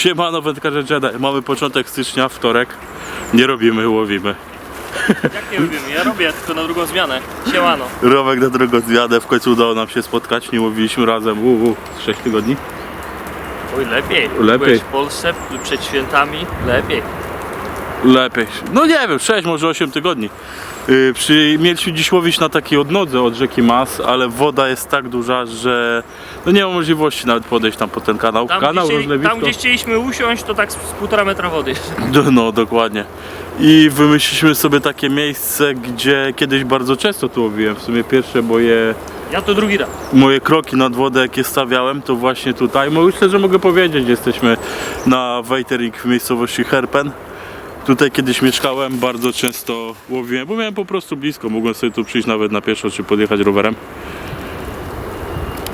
Siemano wędkarze Jedi. Mamy początek stycznia, wtorek. Nie robimy, łowimy. Jak nie robimy? Ja robię, tylko na drugą zmianę. Siemano. Rowek na drugą zwiadę, w końcu udało nam się spotkać, nie łowiliśmy razem, uu, 6 tygodni. Oj, lepiej. Lepiej. Byłeś w Polsce przed świętami. Lepiej. Lepiej. No nie wiem, 6, może 8 tygodni. Yy, przy, mieliśmy dziś łowić na takiej odnodze od rzeki Mas, ale woda jest tak duża, że no nie ma możliwości nawet podejść tam po ten kanał. Tam, kanał, gdzie, chcieli, tam gdzie chcieliśmy usiąść, to tak z, z półtora metra wody. No, No, dokładnie. I wymyśliliśmy sobie takie miejsce, gdzie kiedyś bardzo często tu łowiłem. W sumie pierwsze moje, Ja to drugi raz. moje kroki nad wodę, jakie stawiałem, to właśnie tutaj. Myślę, że mogę powiedzieć, jesteśmy na Wejtering w miejscowości Herpen. Tutaj kiedyś mieszkałem, bardzo często łowiłem, bo miałem po prostu blisko. Mogłem sobie tu przyjść nawet na pieszo, czy podjechać rowerem.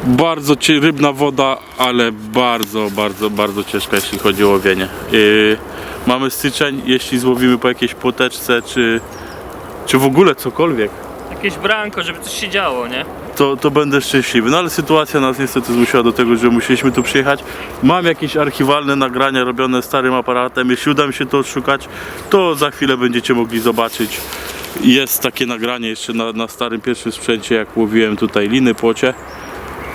Bardzo rybna woda, ale bardzo, bardzo, bardzo ciężka, jeśli chodzi o łowienie. Yy, mamy styczeń, jeśli złowimy po jakiejś płoteczce, czy, czy w ogóle cokolwiek, Jakieś branko, żeby coś się działo, nie? to, to będę szczęśliwy. No ale sytuacja nas niestety zmusiła do tego, że musieliśmy tu przyjechać. Mam jakieś archiwalne nagrania robione starym aparatem. Jeśli uda mi się to odszukać, to za chwilę będziecie mogli zobaczyć. Jest takie nagranie jeszcze na, na starym pierwszym sprzęcie, jak łowiłem tutaj liny, płocie.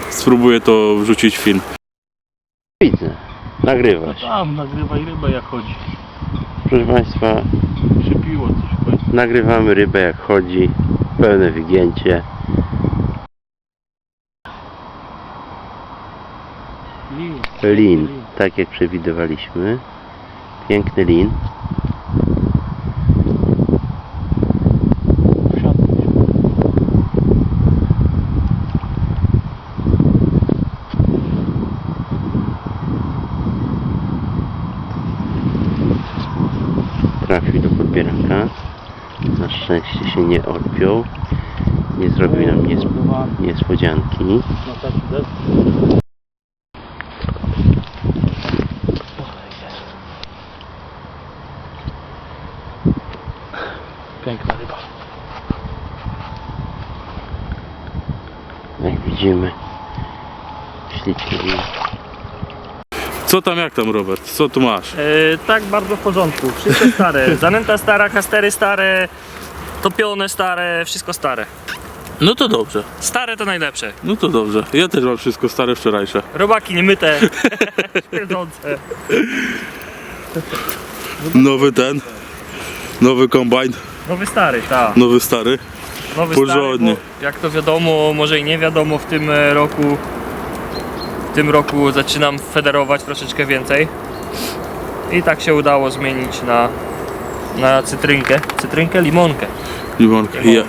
Spróbuję to wrzucić w film. Widzę, nagrywasz. Tam nagrywaj rybę jak chodzi. Proszę Państwa, Przypiło coś nagrywamy rybę jak chodzi, pełne wygięcie. Lin, tak jak przewidywaliśmy. Piękny lin. Trafił do podbieraka. Szczęście się nie odpiął. Nie zrobił nam nies- niespodzianki. Piękna ryba. Jak widzimy, śliczny. Co tam, jak tam Robert? Co tu masz? E, tak, bardzo w porządku. Wszystko stare. Zanęta stara, kastery stare, topione stare, wszystko stare. No to dobrze. Stare to najlepsze. No to dobrze. Ja też mam wszystko stare, wczorajsze. Robaki niemyte, śmierdzące. Nowy ten. Nowy kombajn. Nowy stary, tak. Nowy stary. Nowy Porządnie. Stary, jak to wiadomo, może i nie wiadomo, w tym e, roku w tym roku zaczynam federować troszeczkę więcej. I tak się udało zmienić na, na cytrynkę. Cytrynkę, limonkę. Limonka. Ja, Limonkę.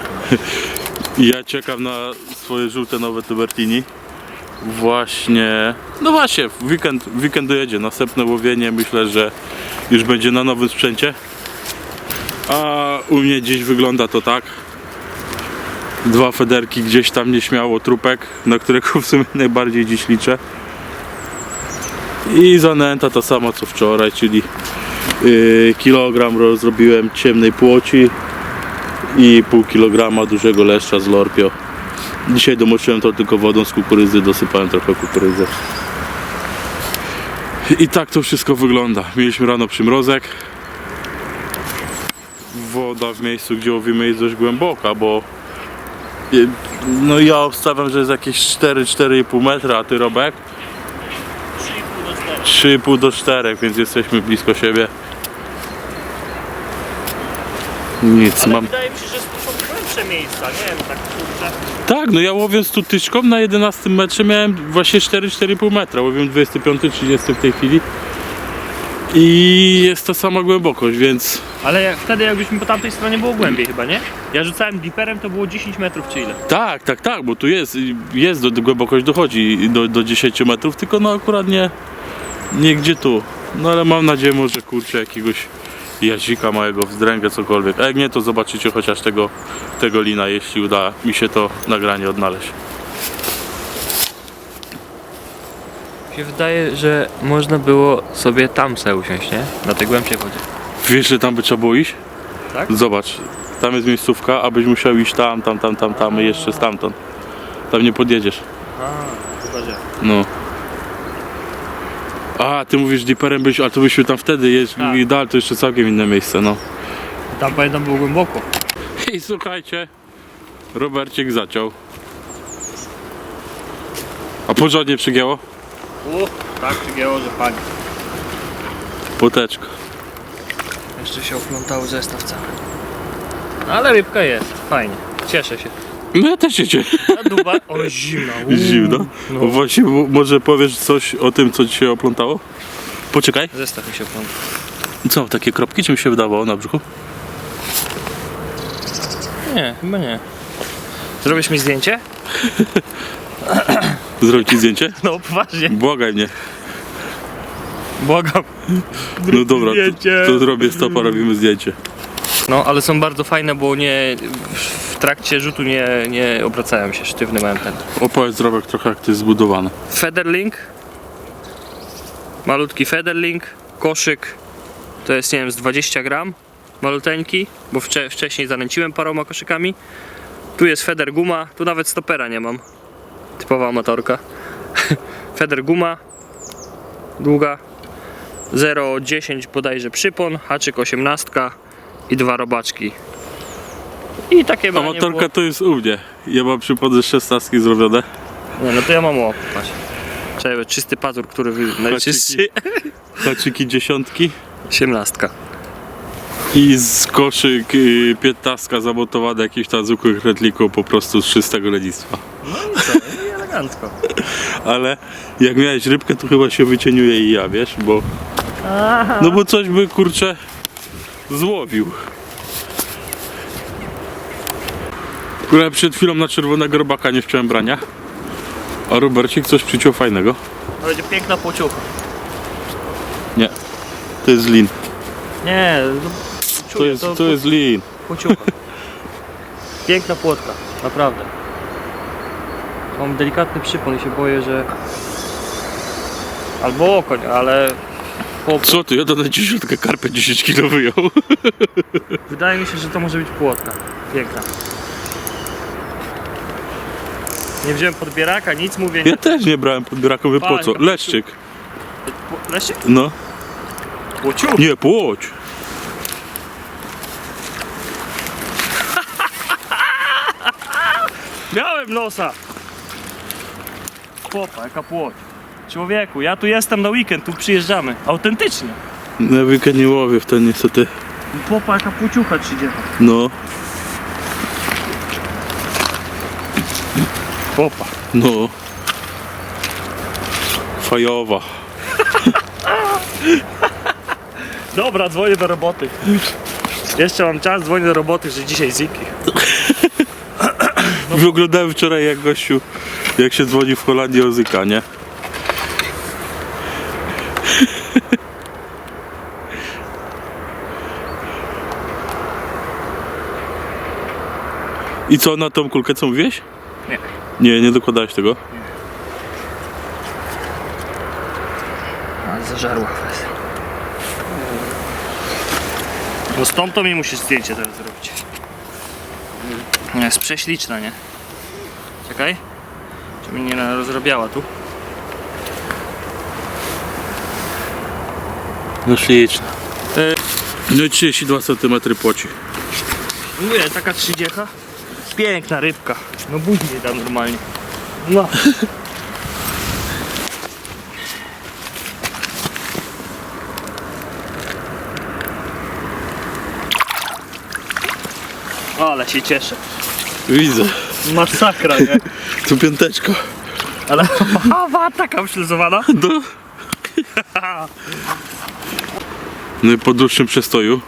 ja czekam na swoje żółte nowe Tubertini. Właśnie. No właśnie, w weekend, weekend dojedzie. Następne łowienie myślę, że już będzie na nowym sprzęcie. A u mnie dziś wygląda to tak. Dwa federki gdzieś tam nieśmiało, trupek, na którego w sumie najbardziej dziś liczę. I zanęta ta sama co wczoraj, czyli kilogram rozrobiłem ciemnej płoci i pół kilograma dużego leszcza z lorpio. Dzisiaj domoczyłem to tylko wodą z kukurydzy, dosypałem trochę kukurydzy. I tak to wszystko wygląda. Mieliśmy rano przymrozek. Woda w miejscu, gdzie łowimy jest dość głęboka, bo y, no ja obstawiam, że jest jakieś 4-4,5 metra, a ty Robek? 3,5 do 4, więc jesteśmy blisko siebie. Nic, Ale mam. wydaje mi się, że to są głębsze miejsca, nie wiem, tak kurczę. Tak, no ja łowiąc tu tyczką na 11 metrze miałem właśnie 4-4,5 metra. Łowię 25-30 w tej chwili. I jest ta sama głębokość, więc Ale jak, wtedy jakbyśmy po tamtej stronie było głębiej chyba, nie? Ja rzucałem diperem, to było 10 metrów czy ile? tak, tak, tak, bo tu jest, jest do, do głębokość dochodzi do, do 10 metrów, tylko no akurat nie, nie gdzie tu. No ale mam nadzieję może kurczę jakiegoś jazika małego, wzdręgę, cokolwiek. A jak nie, to zobaczycie chociaż tego, tego lina, jeśli uda mi się to nagranie odnaleźć. Mi się wydaje, że można było sobie tam se usiąść, nie? Na tej głębszej wodzie. Wiesz, że tam by trzeba było iść? Tak? Zobacz, tam jest miejscówka, abyś musiał iść tam, tam, tam, tam, tam i jeszcze stamtąd. Tam nie podjedziesz. A, chyba że. No. A, ty mówisz diperem być, ale to byśmy tam wtedy jeździli Tak. i dalej, to jeszcze całkiem inne miejsce, no. Tam pamiętam było głęboko. I słuchajcie, Robercik zaciął. A porządnie przygięło? U, tak przygięło, że pani. Poteczka. Jeszcze się oplątał zestaw cały. No, ale rybka jest, fajnie. Cieszę się. No ja też się cieszę. A duba, o zimna. uuu. Zimno. No. Właśnie, mo- może powiesz coś o tym, co ci się oplątało? Poczekaj. Zestaw mi się oplątał. Co, takie kropki, czy mi się wydawało na brzuchu? Nie, chyba nie. Zrobisz mi zdjęcie? Zrobić ci zdjęcie? No poważnie. Błagaj mnie. Błagam. No dobra, zdjęcie. to, to zrobię stopa, robimy zdjęcie. No, ale są bardzo fajne, bo nie trakcie rzutu nie, nie obracają się, sztywny mają ten. Opowiedz Robek trochę jak to jest zbudowane. Federlink. Malutki Federlink. Koszyk. To jest, nie wiem, z 20 gram. Maluteńki, bo wcze, wcześniej zanęciłem paroma koszykami. Tu jest Feder guma, tu nawet stopera nie mam. Typowa amatorka. Feder guma. Długa. 0,10 bodajże przypon, haczyk 18 i dwa robaczki. I takie branie Amatorka było- to jest u mnie. Ja mam przypody z szesnastki zrobione. Nie, no to ja mam łop, patrz. Czekaj, czysty pazur, który wy... najczystszy. Haczyki dziesiątki. Siemnastka. I z koszyk y, piętnastka zamontowane jakiś tam zwykłych redlików po prostu z czystego lenistwa. No i co, i elegancko. Ale jak miałeś rybkę, to chyba się wycieniuje i ja, wiesz, bo... No bo coś by, kurczę, złowił. Które przed chwilą na czerwonego robaka nie wciąłem brania. A Robercik coś przyciął fajnego. To będzie piękna płciucha. Nie, to jest lin. Nie, no, To czuję, jest, to jest lin. płciucha. Piękna płotka, naprawdę. Mam delikatny przypon i się boję, że... Albo okoń, ale... Co ty, ja na dziesiątkę karpę 10 kg wyjął. Wydaje mi się, że to może być płotka. Piękna. Nie wziąłem podbieraka, nic mówię. Ja też nie brałem podbieraka, mówię po co? Panie, Leszczyk. Leszczyk? No. Płociu? Nie, płoć. Miałem nosa! Chłopa, jaka płoć. Człowieku, ja tu jestem na weekend, tu przyjeżdżamy. Autentycznie. Na weekend nie łowię w ten niestety. Chłopa, jaka płciucha 30. No, Chłopa. no. Fajowa. Dobra, dzwonię do roboty. Jeszcze mam czas, dzwonię do roboty, że dzisiaj ziki. No. Oglądałem wczoraj jak gościu, jak się dzwoni w Holandii o Zyka, nie? I co na tą kulkę co mówiłeś? Nie. Nie, nie dokładałeś tego? Ale zażarła. Bo z tą to mi musisz zdjęcie teraz zrobić. Nie, jest prześliczna, nie? Czekaj. Czy mnie nie rozrobiała tu? No śliczna. No i 32 cm płoci. Mówię, taka trzydziecha. Piękna rybka. No budzi mnie tam normalnie. No. Ale się cieszę. Widzę. Masakra, nie? Tu piąteczka. Ale hawa taka uślezowana. No. No i po dłuższym przestoju.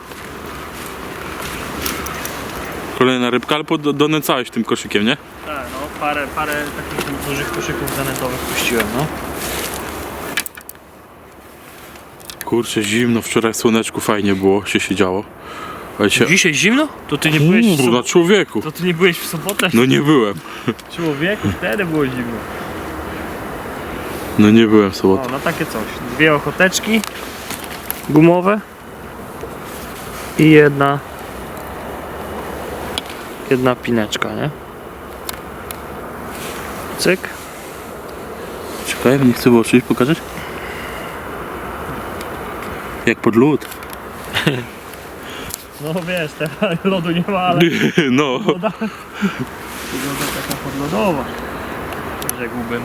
Kolejna rybka, ale pod- donęcałeś tym koszykiem, nie? Tak, no parę, parę takich dużych koszyków zanętowych puściłem, no. Kurczę, zimno, wczoraj w słoneczku fajnie było, się siedziało. Się... Dzisiaj zimno? To ty nie byłeś w Kurwa, sobotę? człowieku. To ty nie byłeś w sobotę? No nie byłem. Człowieku, wtedy było zimno. No nie byłem w sobotę. O, no takie coś. Dwie ochoteczki gumowe i jedna jedna pineczka, nie? Cyk. Czekaj, nie chcę było przyjść pokazać? Jak pod lód. No wiesz, teraz lodu nie ma, ale No. woda wygląda taka podlodowa. Rzekłbym.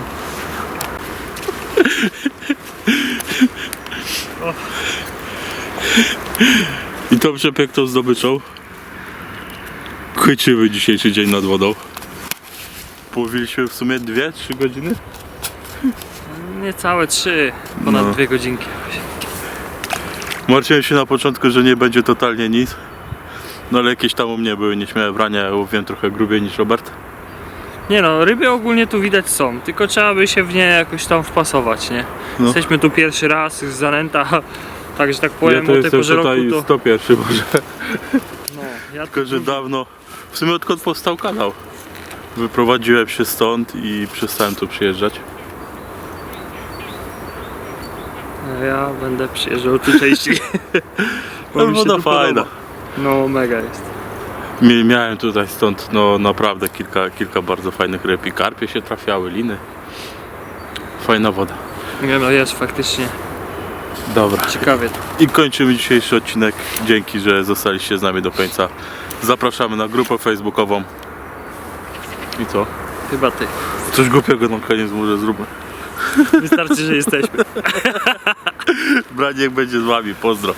I to przepiękną zdobyczą. Chwycimy dzisiejszy dzień nad wodą. Połowiliśmy w sumie 2-3 godziny. Niecałe trzy, ponad No. dwie godzinki. Martwiłem się na początku, że nie będzie totalnie nic. No ale jakieś tam u mnie były nieśmiałe brania, ja łowiłem trochę grubiej niż Robert. Nie no, ryby ogólnie tu widać są, tylko trzeba by się w nie jakoś tam wpasować, nie? No. Jesteśmy tu pierwszy raz z zanęta, tak że tak Ja powiem to o tej porze roku to... 101 może. No, ja Tylko, że dawno, w sumie odkąd powstał kanał. Wyprowadziłem się stąd i przestałem tu przyjeżdżać. ja będę przyjeżdżał tu częściej. Bo mi się woda tu fajna. podoba. No mega jest. Mie- Miałem tutaj stąd no naprawdę kilka, kilka bardzo fajnych ryb i karpie się trafiały, liny. Fajna woda. Nie no jest faktycznie Dobra. ciekawie. I kończymy dzisiejszy odcinek. Dzięki, że zostaliście z nami do końca. Zapraszamy na grupę facebookową. I co? Chyba ty. Coś głupiego na koniec może zróbmy. Wystarczy, że jesteśmy. Braniek będzie z wami. Pozdro.